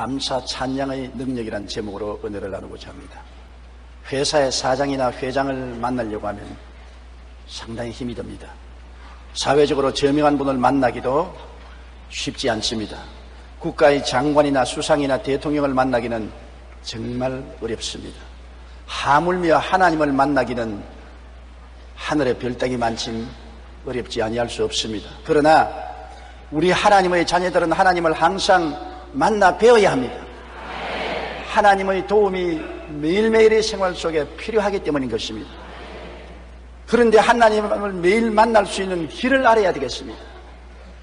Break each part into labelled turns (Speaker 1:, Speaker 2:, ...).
Speaker 1: 감사 찬양의 능력이란 제목으로 은혜를 나누고자 합니다. 회사의 사장이나 회장을 만나려고 하면 상당히 힘이 듭니다. 사회적으로 저명한 분을 만나기도 쉽지 않습니다. 국가의 장관이나 수상이나 대통령을 만나기는 정말 어렵습니다. 하물며 하나님을 만나기는 하늘의 별따기 만큼 어렵지 아니할 수 없습니다. 그러나 우리 하나님의 자녀들은 하나님을 항상 만나 배워야 합니다. 하나님의 도움이 매일매일의 생활 속에 필요하기 때문인 것입니다. 그런데 하나님을 매일 만날 수 있는 길을 알아야 되겠습니다.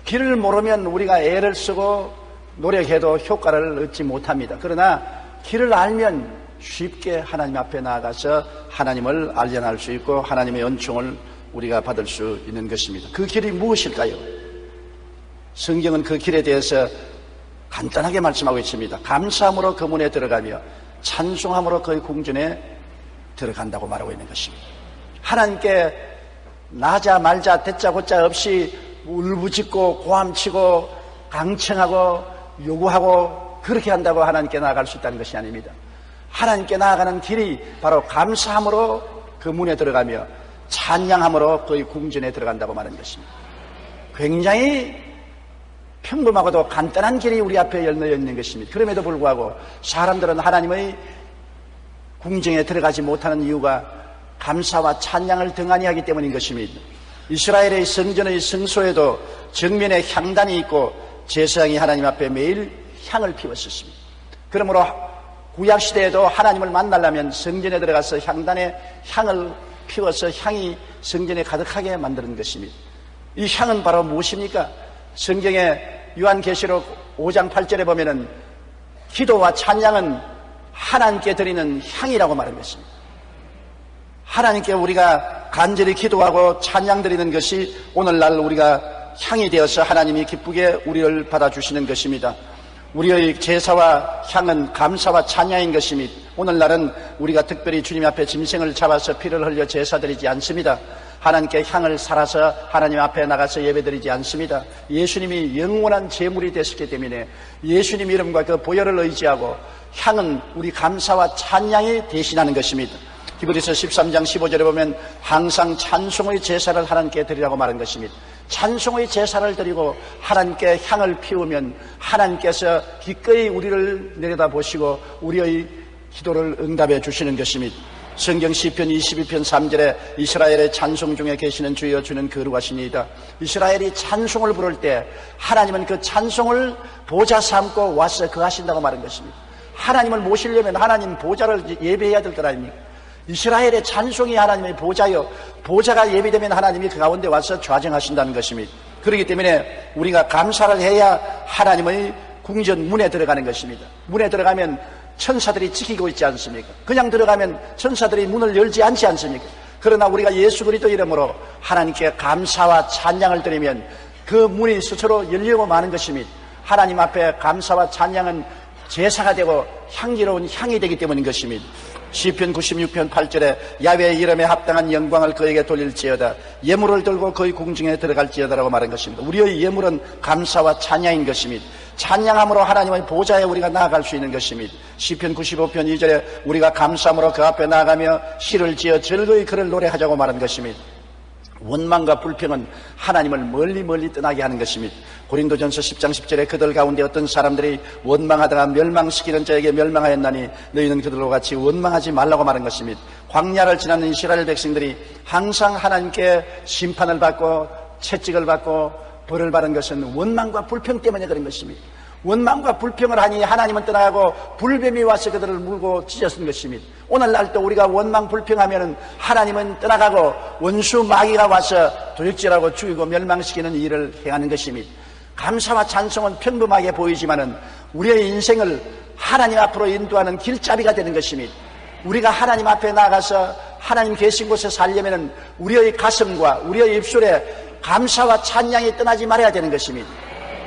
Speaker 1: 길을 모르면 우리가 애를 쓰고 노력해도 효과를 얻지 못합니다. 그러나 길을 알면 쉽게 하나님 앞에 나아가서 하나님을 알려날 수 있고 하나님의 은총을 우리가 받을 수 있는 것입니다. 그 길이 무엇일까요? 성경은 그 길에 대해서 간단하게 말씀하고 있습니다. 감사함으로 그 문에 들어가며 찬송함으로 그의 궁전에 들어간다고 말하고 있는 것입니다. 하나님께 나자 말자 대자 고자 없이 울부짖고 고함치고 강청하고 요구하고 그렇게 한다고 하나님께 나아갈 수 있다는 것이 아닙니다. 하나님께 나아가는 길이 바로 감사함으로 그 문에 들어가며 찬양함으로 그의 궁전에 들어간다고 말하는 것입니다. 굉장히 평범하고도 간단한 길이 우리 앞에 열려 있는 것입니다. 그럼에도 불구하고 사람들은 하나님의 궁정에 들어가지 못하는 이유가 감사와 찬양을 등한히 하기 때문인 것입니다. 이스라엘의 성전의 성소에도 정면에 향단이 있고 제사장이 하나님 앞에 매일 향을 피웠었습니다. 그러므로 구약 시대에도 하나님을 만나려면 성전에 들어가서 향단에 향을 피워서 향이 성전에 가득하게 만드는 것입니다. 이 향은 바로 무엇입니까? 성경에 요한계시록 5장 8절에 보면은 기도와 찬양은 하나님께 드리는 향이라고 말하고 있습니다. 하나님께 우리가 간절히 기도하고 찬양 드리는 것이 오늘날 우리가 향이 되어서 하나님이 기쁘게 우리를 받아주시는 것입니다. 우리의 제사와 향은 감사와 찬양인 것입니다. 오늘날은 우리가 특별히 주님 앞에 짐승을 잡아서 피를 흘려 제사 드리지 않습니다. 하나님께 향을 살아서 하나님 앞에 나가서 예배드리지 않습니다. 예수님이 영원한 제물이 되셨기 때문에 예수님 이름과 그 보혈을 의지하고 향은 우리 감사와 찬양이 대신하는 것입니다. 히브리서 13장 15절에 보면 항상 찬송의 제사를 하나님께 드리라고 말한 것입니다. 찬송의 제사를 드리고 하나님께 향을 피우면 하나님께서 기꺼이 우리를 내려다 보시고 우리의 기도를 응답해 주시는 것입니다. 성경 시편 22편 3절에 이스라엘의 찬송 중에 계시는 주여 주는 거룩하시니이다. 이스라엘이 찬송을 부를 때 하나님은 그 찬송을 보좌 삼고 와서 그 하신다고 말한 것입니다. 하나님을 모시려면 하나님 보좌를 예배해야 될 것 아닙니까? 이스라엘의 찬송이 하나님의 보좌요. 보좌가 예비되면 하나님이 그 가운데 와서 좌정하신다는 것입니다. 그렇기 때문에 우리가 감사를 해야 하나님의 궁전 문에 들어가는 것입니다. 문에 들어가면 천사들이 지키고 있지 않습니까? 그냥 들어가면 천사들이 문을 열지 않지 않습니까? 그러나 우리가 예수 그리스도 이름으로 하나님께 감사와 찬양을 드리면 그 문이 스스로 열리고 마는 것입니다. 하나님 앞에 감사와 찬양은 제사가 되고 향기로운 향이 되기 때문인 것입니다. 시편 96편 8절에 야외의 이름에 합당한 영광을 그에게 돌릴지어다 예물을 들고 그의 궁중에 들어갈지어다라고 말한 것입니다. 우리의 예물은 감사와 찬양인 것입니다. 찬양함으로 하나님의 보좌에 우리가 나아갈 수 있는 것입니다. 시편 95편 2절에 우리가 감사함으로 그 앞에 나아가며 시를 지어 즐거이 그를 노래하자고 말한 것입니다. 원망과 불평은 하나님을 멀리 멀리 떠나게 하는 것입니다. 고린도전서 10장 10절에 그들 가운데 어떤 사람들이 원망하다가 멸망시키는 자에게 멸망하였나니 너희는 그들과 같이 원망하지 말라고 말한 것입니다. 광야를 지나는 이스라엘 백성들이 항상 하나님께 심판을 받고 채찍을 받고 벌을 받은 것은 원망과 불평 때문에 그런 것입니다. 원망과 불평을 하니 하나님은 떠나가고 불뱀이 와서 그들을 물고 찢었은 것입니다. 오늘날도 우리가 원망 불평하면 하나님은 떠나가고 원수 마귀가 와서 도둑질하고 죽이고 멸망시키는 일을 행하는 것입니다. 감사와 찬송은 평범하게 보이지만은 우리의 인생을 하나님 앞으로 인도하는 길잡이가 되는 것입니다. 우리가 하나님 앞에 나가서 하나님 계신 곳에 살려면은 우리의 가슴과 우리의 입술에 감사와 찬양이 떠나지 말아야 되는 것입니다.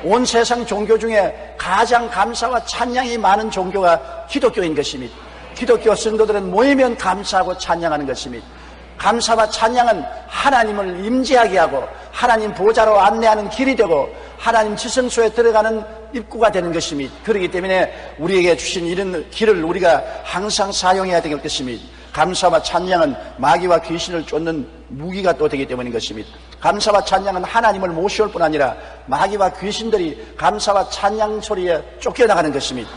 Speaker 1: 온 세상 종교 중에 가장 감사와 찬양이 많은 종교가 기독교인 것입니다. 기독교 성도들은 모이면 감사하고 찬양하는 것입니다. 감사와 찬양은 하나님을 임재하게 하고 하나님 보좌로 안내하는 길이 되고 하나님 지성소에 들어가는 입구가 되는 것입니다. 그렇기 때문에 우리에게 주신 이런 길을 우리가 항상 사용해야 될 것입니다. 감사와 찬양은 마귀와 귀신을 쫓는 무기가 또 되기 때문인 것입니다. 감사와 찬양은 하나님을 모시올 뿐 아니라 마귀와 귀신들이 감사와 찬양 소리에 쫓겨나가는 것입니다.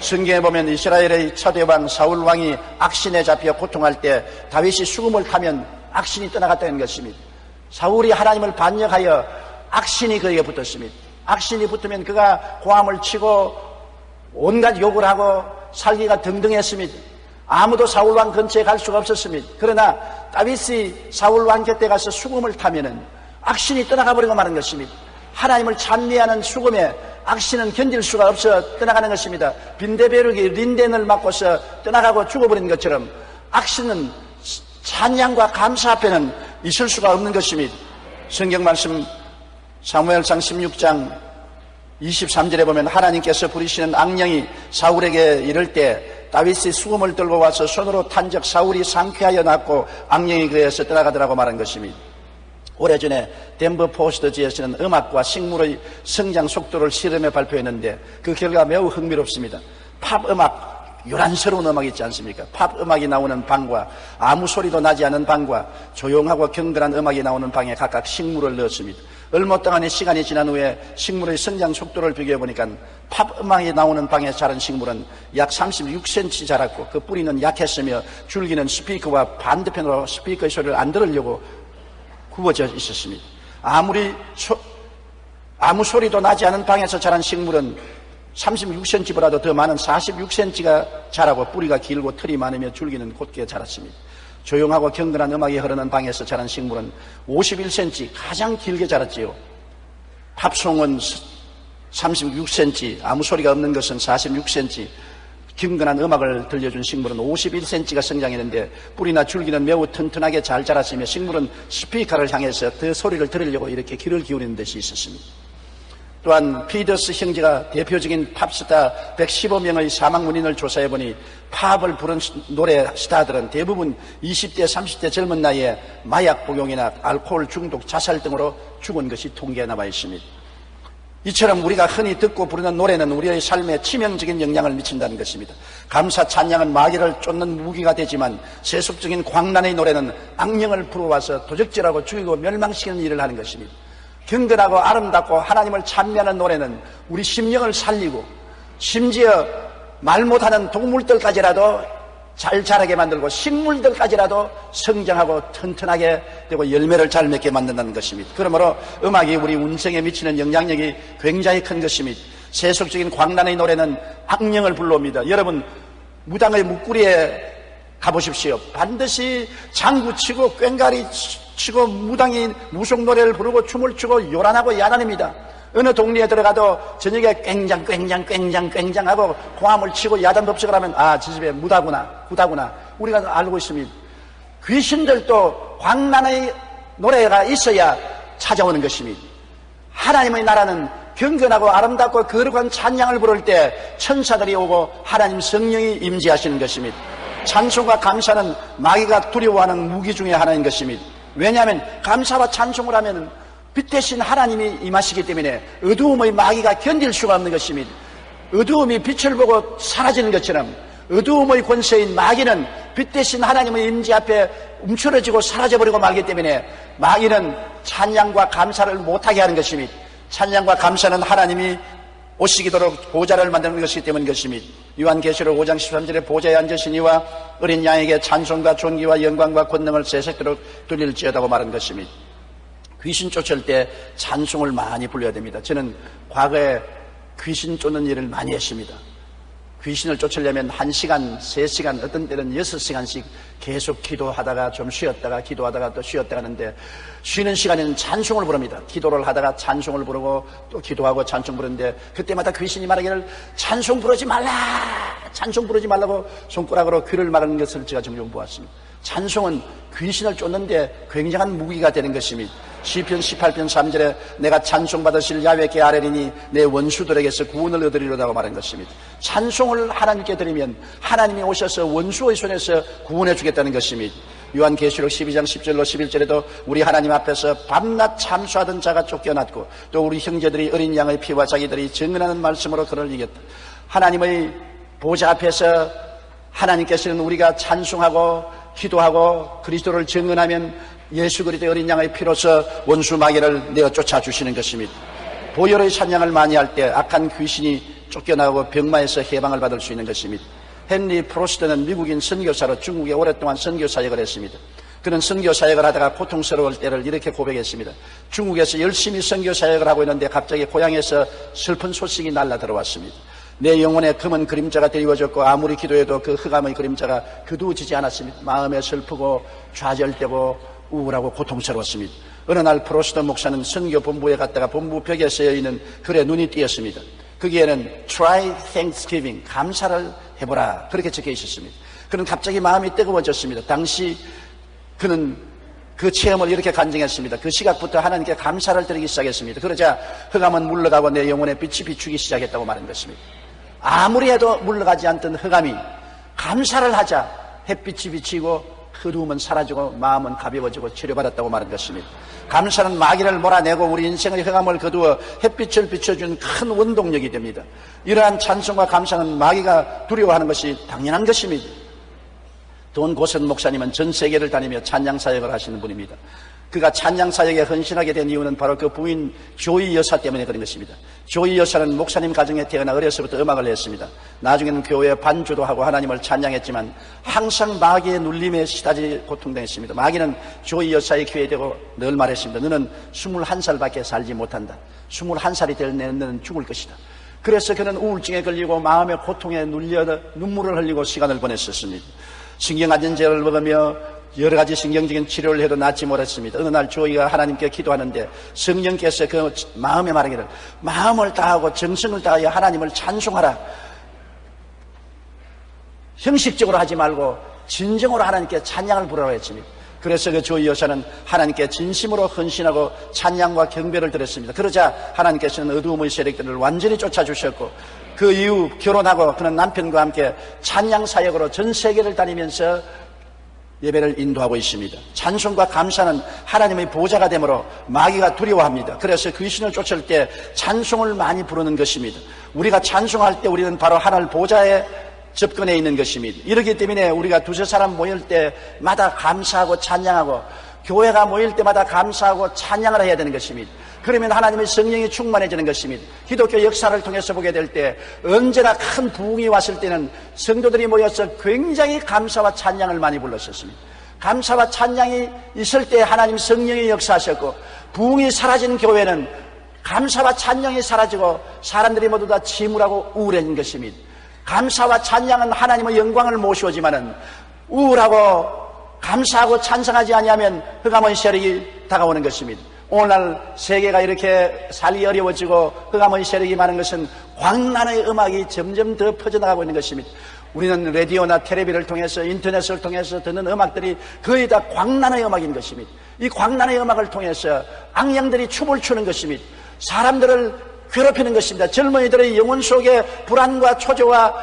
Speaker 1: 성경에 보면 이스라엘의 첫대왕 사울 왕이 악신에 잡혀 고통할 때 다윗이 수금을 타면 악신이 떠나갔다는 것입니다. 사울이 하나님을 반역하여 악신이 그에게 붙었습니다. 악신이 붙으면 그가 고함을 치고 온갖 욕을 하고 살기가 등등했습니다. 아무도 사울 왕 근처에 갈 수가 없었습니다. 그러나 다윗이 사울 왕 곁에 가서 수금을 타면은 악신이 떠나가 버리고 마는 것입니다. 하나님을 찬미하는 수금에 악신은 견딜 수가 없어 떠나가는 것입니다. 빈대벼룩이 린덴을 맞고서 떠나가고 죽어버린 것처럼 악신은 찬양과 감사 앞에는 있을 수가 없는 것입니다. 성경 말씀 사무엘상 16장 23절에 보면 하나님께서 부리시는 악령이 사울에게 이를 때 다윗이 수금을 들고 와서 손으로 탄적 사울이 상쾌하여 났고 악령이 그에서 떠나가더라고 말한 것입니다. 오래전에 덴버 포스트지에서는 음악과 식물의 성장 속도를 실험해 발표했는데 그 결과 매우 흥미롭습니다. 팝 음악 요란스러운 음악 있지 않습니까? 팝 음악이 나오는 방과 아무 소리도 나지 않은 방과 조용하고 경건한 음악이 나오는 방에 각각 식물을 넣었습니다. 얼마 동안의 시간이 지난 후에 식물의 성장 속도를 비교해 보니까 팝 음악이 나오는 방에 자란 식물은 약 36cm 자랐고 그 뿌리는 약했으며 줄기는 스피커와 반대편으로 스피커의 소리를 안 들으려고 굽어져 있었습니다. 아무리 소, 아무 소리도 나지 않은 방에서 자란 식물은 36cm보다도 더 많은 46cm가 자라고 뿌리가 길고 털이 많으며 줄기는 곧게 자랐습니다. 조용하고 경건한 음악이 흐르는 방에서 자란 식물은 51cm 가장 길게 자랐지요. 팝송은 36cm, 아무 소리가 없는 것은 46cm, 경건한 음악을 들려준 식물은 51cm가 성장했는데 뿌리나 줄기는 매우 튼튼하게 잘 자랐으며 식물은 스피커를 향해서 더 소리를 들으려고 이렇게 귀를 기울이는 것이 있었습니다. 또한 피더스 형제가 대표적인 팝스타 115명의 사망 원인을 조사해 보니 팝을 부른 노래 스타들은 대부분 20대, 30대 젊은 나이에 마약 복용이나 알코올 중독, 자살 등으로 죽은 것이 통계에 나와 있습니다. 이처럼 우리가 흔히 듣고 부르는 노래는 우리의 삶에 치명적인 영향을 미친다는 것입니다. 감사 찬양은 마귀를 쫓는 무기가 되지만 세속적인 광란의 노래는 악령을 불어와서 도적질하고 죽이고 멸망시키는 일을 하는 것입니다. 경건하고 아름답고 하나님을 찬미하는 노래는 우리 심령을 살리고 심지어 말 못하는 동물들까지라도 잘 자라게 만들고 식물들까지라도 성장하고 튼튼하게 되고 열매를 잘 맺게 만든다는 것입니다. 그러므로 음악이 우리 운성에 미치는 영향력이 굉장히 큰 것입니다. 세속적인 광란의 노래는 악령을 불러옵니다. 여러분 무당의 묵구리에 가보십시오. 반드시 장구 치고 꽹가리 치고 무당이 무속 노래를 부르고 춤을 추고 요란하고 야단입니다. 어느 동네에 들어가도 저녁에 꽹장 꽹장 꽹장 꽹장하고 고함을 치고 야단 법석을 하면 아 저 집에 무다구나 구다구나 우리가 알고 있습니다. 귀신들도 광란의 노래가 있어야 찾아오는 것입니다. 하나님의 나라는 경건하고 아름답고 거룩한 찬양을 부를 때 천사들이 오고 하나님 성령이 임재하시는 것입니다. 찬송과 감사는 마귀가 두려워하는 무기 중에 하나인 것입니다. 왜냐하면 감사와 찬송을 하면 빛 대신 하나님이 임하시기 때문에 어두움의 마귀가 견딜 수가 없는 것입니다. 어두움이 빛을 보고 사라지는 것처럼 어두움의 권세인 마귀는 빛 대신 하나님의 임재 앞에 움츠러지고 사라져버리고 말기 때문에 마귀는 찬양과 감사를 못하게 하는 것입니다. 찬양과 감사는 하나님이 오시기도록 보좌를 만드는 것이기 때문인 것입니다. 요한계시록 5장 13절에 보좌에 앉으시니와 어린 양에게 찬송과 존귀와 영광과 권능을 세세토록 돌릴지어다고 말한 것입니다. 귀신 쫓을 때 찬송을 많이 불러야 됩니다. 저는 과거에 귀신 쫓는 일을 많이 했습니다. 귀신을 쫓으려면 한시간세시간 어떤 때는 여섯 시간씩 계속 기도하다가 좀 쉬었다가 기도하다가 또 쉬었다 가는데 쉬는 시간에는 찬송을 부릅니다. 기도를 하다가 찬송을 부르고 또 기도하고 찬송 부르는데 그때마다 귀신이 말하기를 찬송 부르지 말라! 찬송 부르지 말라고 손가락으로 귀를 막는 것을 제가 종종 보았습니다. 찬송은 귀신을 쫓는데 굉장한 무기가 되는 것입니다. 시편 18편 3절에 내가 찬송 받으실 야외께 아뢰리니 내 원수들에게서 구원을 얻으리로다고 말한 것입니다. 찬송을 하나님께 드리면 하나님이 오셔서 원수의 손에서 구원해 주겠다는 것입니다. 요한계시록 12장 10절로 11절에도 우리 하나님 앞에서 밤낮 참수하던 자가 쫓겨났고 또 우리 형제들이 어린 양의 피와 자기들이 증언하는 말씀으로 그를 이겼다. 하나님의 보좌 앞에서 하나님께서는 우리가 찬송하고 기도하고 그리스도를 증언하면 예수 그리스도의 어린 양의 피로서 원수 마귀를 내어 쫓아 주시는 것입니다. 보혈의 찬양을 많이 할 때 악한 귀신이 쫓겨나고 병마에서 해방을 받을 수 있는 것입니다. 헨리 프로스트는 미국인 선교사로 중국에 오랫동안 선교 사역을 했습니다. 그는 선교 사역을 하다가 고통스러울 때를 이렇게 고백했습니다. 중국에서 열심히 선교 사역을 하고 있는데 갑자기 고향에서 슬픈 소식이 날라 들어왔습니다. 내 영혼에 검은 그림자가 드리워졌고 아무리 기도해도 그 흑암의 그림자가 그두지지 않았습니다. 마음에 슬프고 좌절되고 우울하고 고통스러웠습니다. 어느 날 프로스터 목사는 선교 본부에 갔다가 본부 벽에 쓰여 있는 글에 눈이 띄었습니다. 거기에는 try thanksgiving 감사를 해보라 그렇게 적혀 있었습니다. 그는 갑자기 마음이 뜨거워졌습니다. 당시 그는 그 체험을 이렇게 간증했습니다. 그 시각부터 하나님께 감사를 드리기 시작했습니다. 그러자 흑암은 물러가고 내 영혼의 빛이 비추기 시작했다고 말한 것입니다. 아무리 해도 물러가지 않던 흑암이 감사를 하자 햇빛이 비치고 흐름은 사라지고 마음은 가벼워지고 치료받았다고 말한 것입니다. 감사는 마귀를 몰아내고 우리 인생의 흑암을 거두어 햇빛을 비춰준 큰 원동력이 됩니다. 이러한 찬송과 감사는 마귀가 두려워하는 것이 당연한 것입니다. 돈 고선 목사님은 전 세계를 다니며 찬양 사역을 하시는 분입니다. 그가 찬양 사역에 헌신하게 된 이유는 바로 그 부인 조이 여사 때문에 그런 것입니다. 조이 여사는 목사님 가정에 태어나 어려서부터 음악을 했습니다. 나중에는 교회 반주도 하고 하나님을 찬양했지만 항상 마귀의 눌림에 시다지 고통당했습니다. 마귀는 조이 여사의 기회에 대고 늘 말했습니다. 너는 21살밖에 살지 못한다. 21살이 될 내는 죽을 것이다. 그래서 그는 우울증에 걸리고 마음의 고통에 눌려 눈물을 흘리고 시간을 보냈었습니다. 신경안전제를 먹으며 여러 가지 신경적인 치료를 해도 낫지 못했습니다. 어느 날 조이가 하나님께 기도하는데 성령께서 그 마음에 말하기를 마음을 다하고 정성을 다하여 하나님을 찬송하라. 형식적으로 하지 말고 진정으로 하나님께 찬양을 부르라고 했습니다. 그래서 그 조이 여사는 하나님께 진심으로 헌신하고 찬양과 경배를 드렸습니다. 그러자 하나님께서는 어두움의 세력들을 완전히 쫓아주셨고 그 이후 결혼하고 그는 남편과 함께 찬양 사역으로 전 세계를 다니면서 예배를 인도하고 있습니다. 찬송과 감사는 하나님의 보좌가 되므로 마귀가 두려워합니다. 그래서 귀신을 쫓을 때 찬송을 많이 부르는 것입니다. 우리가 찬송할 때 우리는 바로 하늘 보좌에 접근해 있는 것입니다. 이렇기 때문에 우리가 두세 사람 모일 때마다 감사하고 찬양하고 교회가 모일 때마다 감사하고 찬양을 해야 되는 것입니다. 그러면 하나님의 성령이 충만해지는 것입니다. 기독교 역사를 통해서 보게 될 때 언제나 큰 부흥이 왔을 때는 성도들이 모여서 굉장히 감사와 찬양을 많이 불렀었습니다. 감사와 찬양이 있을 때 하나님 성령이 역사하셨고 부흥이 사라진 교회는 감사와 찬양이 사라지고 사람들이 모두 다 침울하고 우울해진 것입니다. 감사와 찬양은 하나님의 영광을 모시오지만은 우울하고 감사하고 찬성하지 아니하면 흑암의 세력이 다가오는 것입니다. 오늘날 세계가 이렇게 살기 어려워지고 흑암의 세력이 많은 것은 광란의 음악이 점점 더 퍼져나가고 있는 것입니다. 우리는 라디오나 텔레비를 통해서 인터넷을 통해서 듣는 음악들이 거의 다 광란의 음악인 것입니다. 이 광란의 음악을 통해서 악령들이 춤을 추는 것입니다. 사람들을 괴롭히는 것입니다. 젊은이들의 영혼 속에 불안과 초조와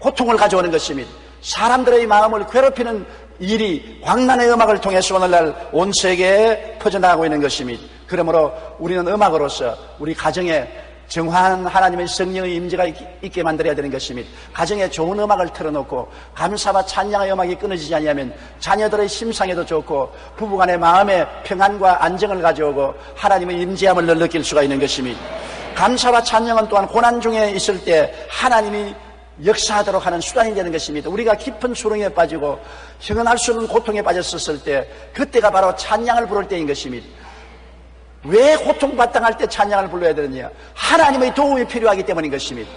Speaker 1: 고통을 가져오는 것입니다. 사람들의 마음을 괴롭히는 일이 광란의 음악을 통해서 오늘날 온 세계에 퍼져나가고 있는 것입니다. 그러므로 우리는 음악으로서 우리 가정에 정화한 하나님의 성령의 임재가 있게 만들어야 되는 것입니다. 가정에 좋은 음악을 틀어놓고 감사와 찬양의 음악이 끊어지지 않으면 자녀들의 심상에도 좋고 부부간의 마음의 평안과 안정을 가져오고 하나님의 임재함을 늘 느낄 수가 있는 것입니다. 감사와 찬양은 또한 고난 중에 있을 때 하나님이 역사하도록 하는 수단이 되는 것입니다. 우리가 깊은 수렁에 빠지고 형언할 수 없는 고통에 빠졌었을 때 그때가 바로 찬양을 부를 때인 것입니다. 왜 고통받당할 때 찬양을 불러야 되느냐? 하나님의 도움이 필요하기 때문인 것입니다.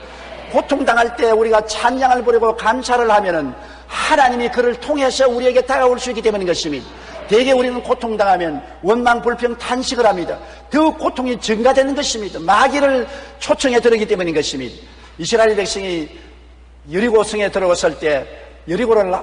Speaker 1: 고통당할 때 우리가 찬양을 부르고 감사를 하면은 하나님이 그를 통해서 우리에게 다가올 수 있기 때문인 것입니다. 대개 우리는 고통당하면 원망, 불평, 탄식을 합니다. 더욱 고통이 증가되는 것입니다. 마귀를 초청해 들어오기 때문인 것입니다. 이스라엘 백성이 여리고성에 들어왔을 때 여리고를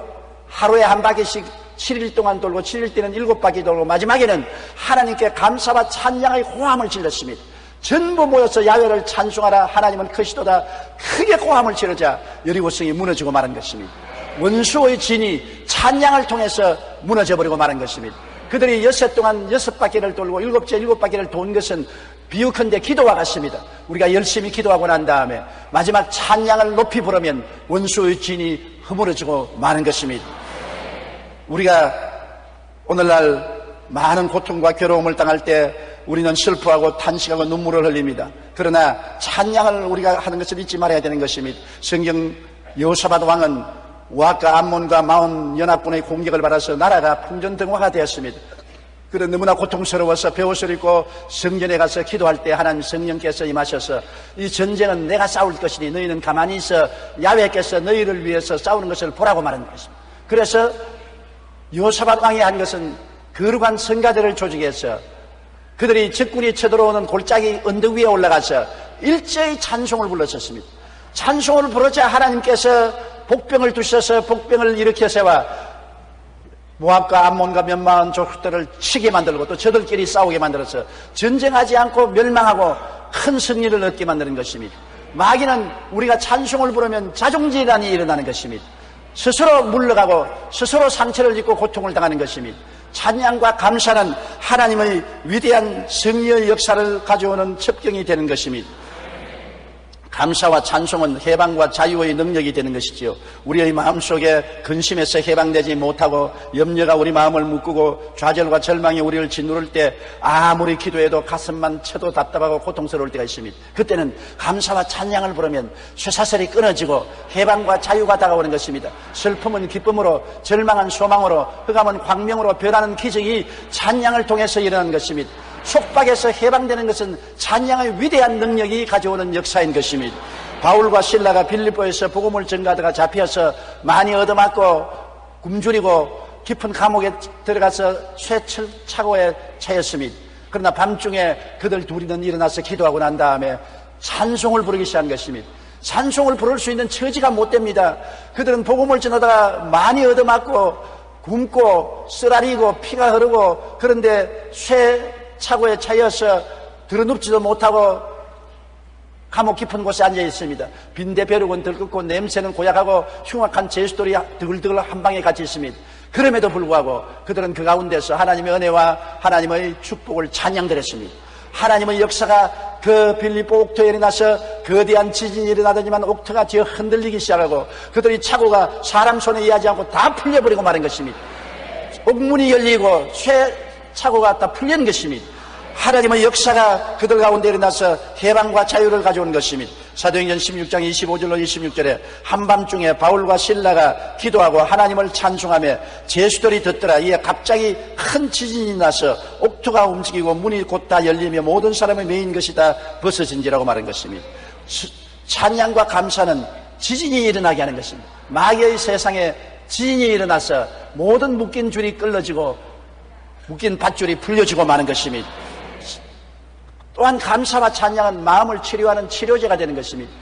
Speaker 1: 하루에 한 바퀴씩 7일 동안 돌고 7일 때는 7바퀴 돌고 마지막에는 하나님께 감사와 찬양의 호함을 질렀습니다. 전부 모여서 야외를 찬송하라 하나님은 크시도다 크게 호함을 지르자 여리고성이 무너지고 마는 것입니다. 원수의 진이 찬양을 통해서 무너져 버리고 마는 것입니다. 그들이 여섯 동안 여섯 바퀴를 돌고 일곱째 일곱 바퀴를 돈 것은 비유컨대 기도와 같습니다. 우리가 열심히 기도하고 난 다음에 마지막 찬양을 높이 부르면 원수의 진이 허물어지고 마는 것입니다. 우리가 오늘날 많은 고통과 괴로움을 당할 때 우리는 슬퍼하고 탄식하고 눈물을 흘립니다. 그러나 찬양을 우리가 하는 것을 잊지 말아야 되는 것입니다. 성경 여호사밧 왕은 우악과 암몬과 마온 연합군의 공격을 받아서 나라가 풍전등화가 되었습니다. 그래 너무나 고통스러워서 배옷을 입고 성전에 가서 기도할 때 하나님 성령께서 임하셔서 이 전쟁은 내가 싸울 것이니 너희는 가만히 있어 야외께서 너희를 위해서 싸우는 것을 보라고 말하는 것입니다. 그래서 요사밧 왕이 한 것은 거룩한 성가대를 조직해서 그들이 적군이 쳐들어오는 골짜기 언덕 위에 올라가서 일제히 찬송을 불렀었습니다. 찬송을 부르자 하나님께서 복병을 두셔서 복병을 일으켜 세워 모압과 암몬과 몇만 족들을 치게 만들고 또 저들끼리 싸우게 만들어서 전쟁하지 않고 멸망하고 큰 승리를 얻게 만드는 것입니다. 마귀는 우리가 찬송을 부르면 자존질환이 일어나는 것입니다. 스스로 물러가고 스스로 상처를 입고 고통을 당하는 것입니다. 찬양과 감사는 하나님의 위대한 승리의 역사를 가져오는 첩경이 되는 것입니다. 감사와 찬송은 해방과 자유의 능력이 되는 것이지요. 우리의 마음속에 근심에서 해방되지 못하고 염려가 우리 마음을 묶고 좌절과 절망이 우리를 짓누를 때 아무리 기도해도 가슴만 쳐도 답답하고 고통스러울 때가 있습니다. 그때는 감사와 찬양을 부르면 쇠사슬이 끊어지고 해방과 자유가 다가오는 것입니다. 슬픔은 기쁨으로 절망은 소망으로 흑암은 광명으로 변하는 기적이 찬양을 통해서 일어나는 것입니다. 속박에서 해방되는 것은 찬양의 위대한 능력이 가져오는 역사인 것입니다. 바울과 신라가 빌립보에서 복음을 전가하다가 잡혀서 많이 얻어맞고 굶주리고 깊은 감옥에 들어가서 쇠철 차고에 차였습니다. 그러나 밤중에 그들 둘이는 일어나서 기도하고 난 다음에 찬송을 부르기 시작한 것입니다. 찬송을 부를 수 있는 처지가 못 됩니다. 그들은 복음을 전하다가 많이 얻어맞고 굶고 쓰라리고 피가 흐르고 그런데 쇠 차고에 차여서 들어눕지도 못하고 감옥 깊은 곳에 앉아 있습니다. 빈대 벼룩은 들끓고 냄새는 고약하고 흉악한 제수돌이 드글드글 한 방에 같이 있습니다. 그럼에도 불구하고 그들은 그 가운데서 하나님의 은혜와 하나님의 축복을 찬양드렸습니다. 하나님의 역사가 그 빌립보 옥토에 일어나서 거대한 지진이 일어나더니만 옥토가 뒤어 흔들리기 시작하고 그들이 차고가 사람 손에 의하지 않고 다 풀려버리고 마는 것입니다. 옥문이 열리고 쇠 차고가 다 풀린 것입니다. 하나님의 역사가 그들 가운데 일어나서 해방과 자유를 가져온 것입니다. 사도행전 16장 25절로 26절에 한밤중에 바울과 신라가 기도하고 하나님을 찬송하며 제수들이 듣더라. 이에 갑자기 큰 지진이 나서 옥토가 움직이고 문이 곧 다 열리며 모든 사람의 메인 것이 다 벗어진지라고 말한 것입니다. 찬양과 감사는 지진이 일어나게 하는 것입니다. 마귀의 세상에 지진이 일어나서 모든 묶인 줄이 끌어지고 묶인 밧줄이 풀려지고 마는 것입니다. 또한 감사와 찬양은 마음을 치료하는 치료제가 되는 것입니다.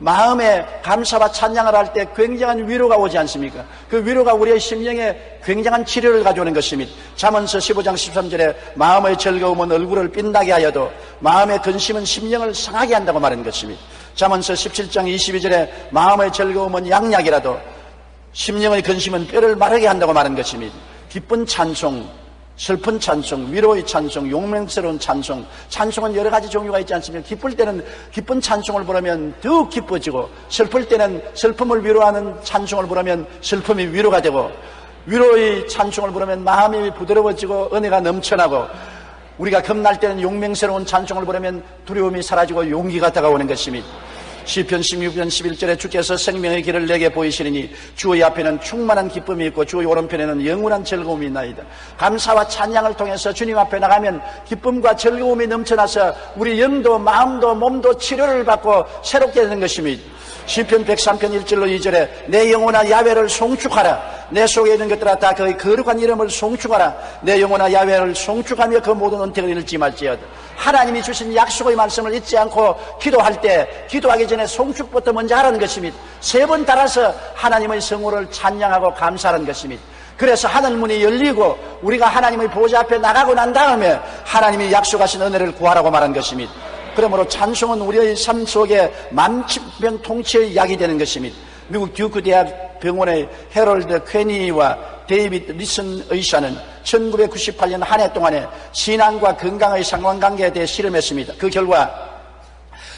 Speaker 1: 마음에 감사와 찬양을 할 때 굉장한 위로가 오지 않습니까? 그 위로가 우리의 심령에 굉장한 치료를 가져오는 것입니다. 잠언서 15장 13절에 마음의 즐거움은 얼굴을 빛나게 하여도 마음의 근심은 심령을 상하게 한다고 말하는 것입니다. 잠언서 17장 22절에 마음의 즐거움은 양약이라도 심령의 근심은 뼈를 마르게 한다고 말하는 것입니다. 기쁜 찬송, 슬픈 찬송, 위로의 찬송, 용맹스러운 찬송. 찬송은 여러 가지 종류가 있지 않습니까? 기쁠 때는 기쁜 찬송을 부르면 더욱 기뻐지고, 슬플 때는 슬픔을 위로하는 찬송을 부르면 슬픔이 위로가 되고, 위로의 찬송을 부르면 마음이 부드러워지고 은혜가 넘쳐나고, 우리가 겁날 때는 용맹스러운 찬송을 부르면 두려움이 사라지고 용기가 다가오는 것입니다. 시편 16편 11절에 주께서 생명의 길을 내게 보이시리니 주의 앞에는 충만한 기쁨이 있고 주의 오른편에는 영원한 즐거움이 있나이다. 감사와 찬양을 통해서 주님 앞에 나가면 기쁨과 즐거움이 넘쳐나서 우리 영도 마음도 몸도 치료를 받고 새롭게 되는 것입니다. 시편 103편 1절로 2절에 내 영혼아 야외를 송축하라 내 속에 있는 것들아 다 그의 거룩한 이름을 송축하라. 내 영혼아 야외를 송축하며 그 모든 은택을 잃지 말지어다. 하나님이 주신 약속의 말씀을 잊지 않고 기도할 때 기도하기 전에 송축부터 먼저 하라는 것입니다. 세 번 따라서 하나님의 성호를 찬양하고 감사하는 것입니다. 그래서 하늘 문이 열리고 우리가 하나님의 보좌 앞에 나가고 난 다음에 하나님이 약속하신 은혜를 구하라고 말한 것입니다. 그러므로 찬송은 우리의 삶 속에 만병통치의 약이 되는 것입니다. 미국 듀크 대학 병원의 헤럴드 퀘니와 데이비드 리슨 의사는 1998년 한 해 동안에 신앙과 건강의 상관관계에 대해 실험했습니다. 그 결과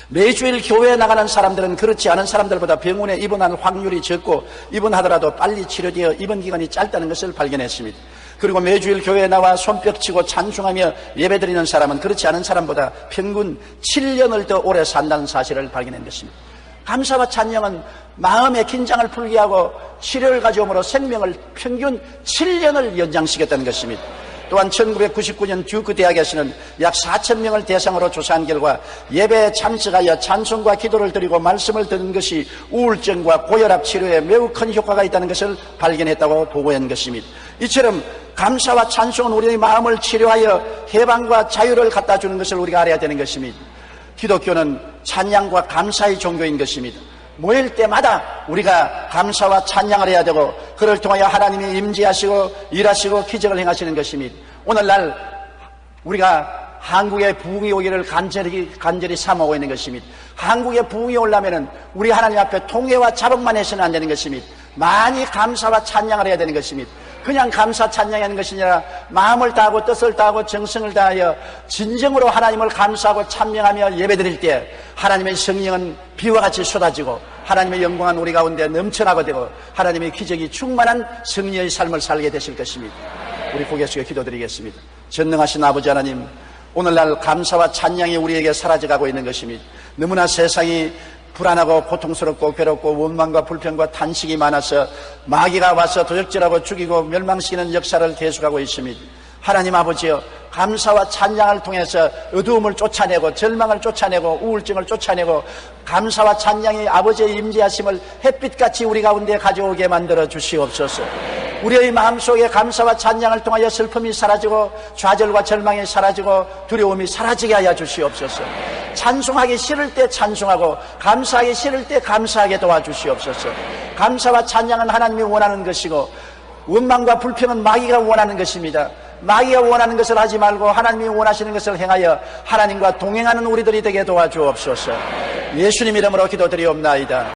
Speaker 1: 매주일 교회에 나가는 사람들은 그렇지 않은 사람들보다 병원에 입원할 확률이 적고 입원하더라도 빨리 치료되어 입원 기간이 짧다는 것을 발견했습니다. 그리고 매주일 교회에 나와 손뼉치고 찬송하며 예배드리는 사람은 그렇지 않은 사람보다 평균 7년을 더 오래 산다는 사실을 발견한 것입니다. 감사와 찬양은 마음의 긴장을 풀게 하고 치료를 가져오므로 생명을 평균 7년을 연장시켰다는 것입니다. 또한 1999년 듀크 대학에서는 약 4천 명을 대상으로 조사한 결과 예배에 참석하여 찬송과 기도를 드리고 말씀을 듣는 것이 우울증과 고혈압 치료에 매우 큰 효과가 있다는 것을 발견했다고 보고한 것입니다. 이처럼 감사와 찬송은 우리의 마음을 치료하여 해방과 자유를 갖다 주는 것을 우리가 알아야 되는 것입니다. 기독교는 찬양과 감사의 종교인 것입니다. 모일 때마다 우리가 감사와 찬양을 해야 되고 그를 통하여 하나님이 임재하시고 일하시고 기적을 행하시는 것입니다. 오늘날 우리가 한국의 부흥이 오기를 간절히 간절히 삼아오고 있는 것입니다. 한국의 부흥이 올라면은 우리 하나님 앞에 통회와 자복만 해서는 안 되는 것입니다. 많이 감사와 찬양을 해야 되는 것입니다. 그냥 감사 찬양하는 것이 아니라 마음을 다하고 뜻을 다하고 정성을 다하여 진정으로 하나님을 감사하고 찬명하며 예배드릴 때 하나님의 성령은 비와 같이 쏟아지고 하나님의 영광은 우리 가운데 넘쳐나고 되고 하나님의 기적이 충만한 승리의 삶을 살게 되실 것입니다. 우리 고개 숙여 기도드리겠습니다. 전능하신 아버지 하나님 오늘날 감사와 찬양이 우리에게 사라져가고 있는 것입니다. 너무나 세상이 불안하고 고통스럽고 괴롭고 원망과 불평과 탄식이 많아서 마귀가 와서 도적질하고 죽이고 멸망시키는 역사를 계속하고 있습니다. 하나님 아버지여 감사와 찬양을 통해서 어두움을 쫓아내고 절망을 쫓아내고 우울증을 쫓아내고 감사와 찬양이 아버지의 임재하심을 햇빛같이 우리 가운데 가져오게 만들어 주시옵소서. 우리의 마음속에 감사와 찬양을 통하여 슬픔이 사라지고 좌절과 절망이 사라지고 두려움이 사라지게 하여 주시옵소서. 찬송하기 싫을 때 찬송하고 감사하기 싫을 때 감사하게 도와주시옵소서. 감사와 찬양은 하나님이 원하는 것이고 원망과 불평은 마귀가 원하는 것입니다. 마귀가 원하는 것을 하지 말고 하나님이 원하시는 것을 행하여 하나님과 동행하는 우리들이 되게 도와주옵소서. 예수님 이름으로 기도드리옵나이다.